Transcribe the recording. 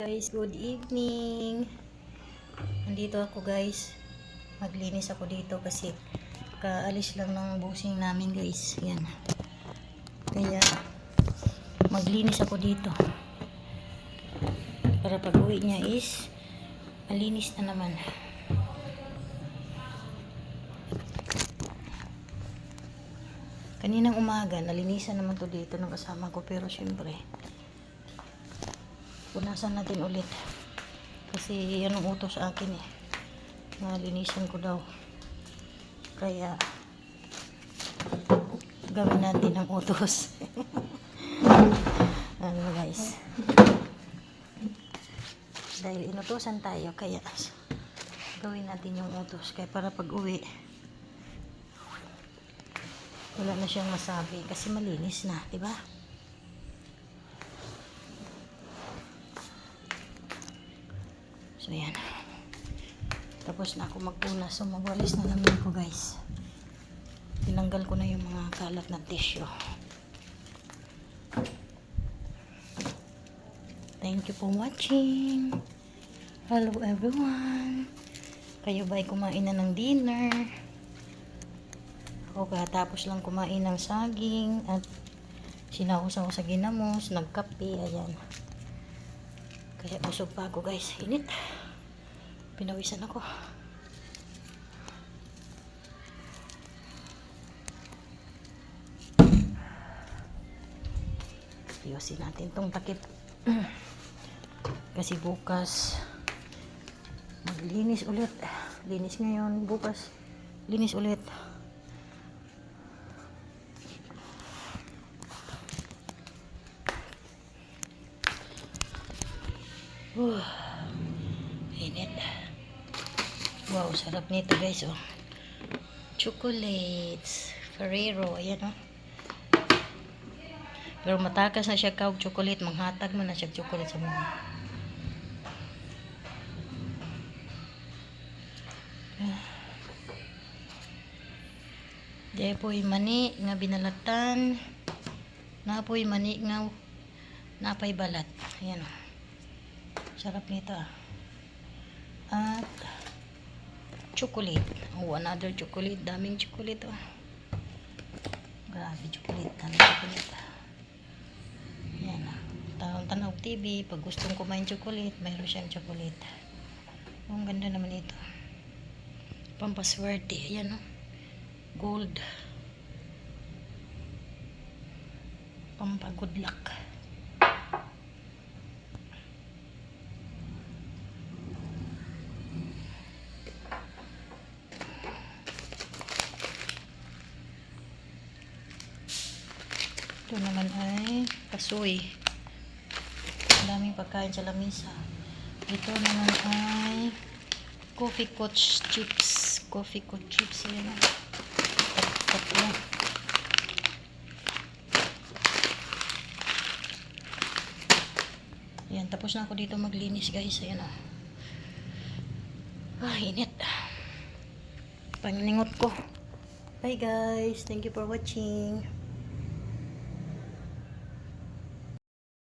Guys, good evening. Nandito ako guys. Maglinis ako dito kasi kaalis lang ng busing namin guys. Yan. Kaya maglinis ako dito. Para pag uwi niya is malinis na naman. Kaninang umaga, nalinisan naman to dito ng kasama ko pero syempre punasan natin ulit. Kasi yan ang utos sa akin eh. Nalinisan ko daw. Kaya gawin natin ang utos. Ano guys. Dahil inutosan tayo kaya gawin natin yung utos. Kaya para pag uwi wala na siyang masabi kasi malinis na di ba So, yan. Tapos na ako magpunas. So, magwalis na namin ko, guys. Tinanggal ko na yung mga kalat na tissue. Thank you for watching. Hello, everyone. Kayo ba'y kumain na ng dinner? Ako katapos lang kumain ng saging at sinausaw sa ginamos, nagkape, ayan. Kaya busog pa ako guys. Init. Pinawisan ako. Ayusin natin tong takip. Kasi bukas maglinis ulit. Linis ngayon. Bukas linis ulit. Uh, init. Wow, sarap nito guys, oh. Chocolates. Ferrero, ayan, oh. Pero matakas na siya kawag chocolate. Manghatag mo na siya chocolate sa mga. Di po'y mani nga binalatan. Na po'y mani nga napay balat. Ayan, oh. Sarap nito ah. At chocolate. Oh, another chocolate. Daming chocolate oh. Grabe chocolate. Daming chocolate. Yan ah. Taong tanaw TV. Pag gustong kumain chocolate, mayroon siyang chocolate. Oh, ang ganda naman ito. Pampaswerte. Ayan oh. Gold. Pampa good luck. Ito naman ay kasoy. Daming pagkain sa lamisa. Ito naman ay coffee coach chips. Coffee coach chips. Yan o. Tatlo. Yan, tapos na ako dito maglinis guys. Ayan o. Ah, init. Pangningot ko. Bye guys. Thank you for watching.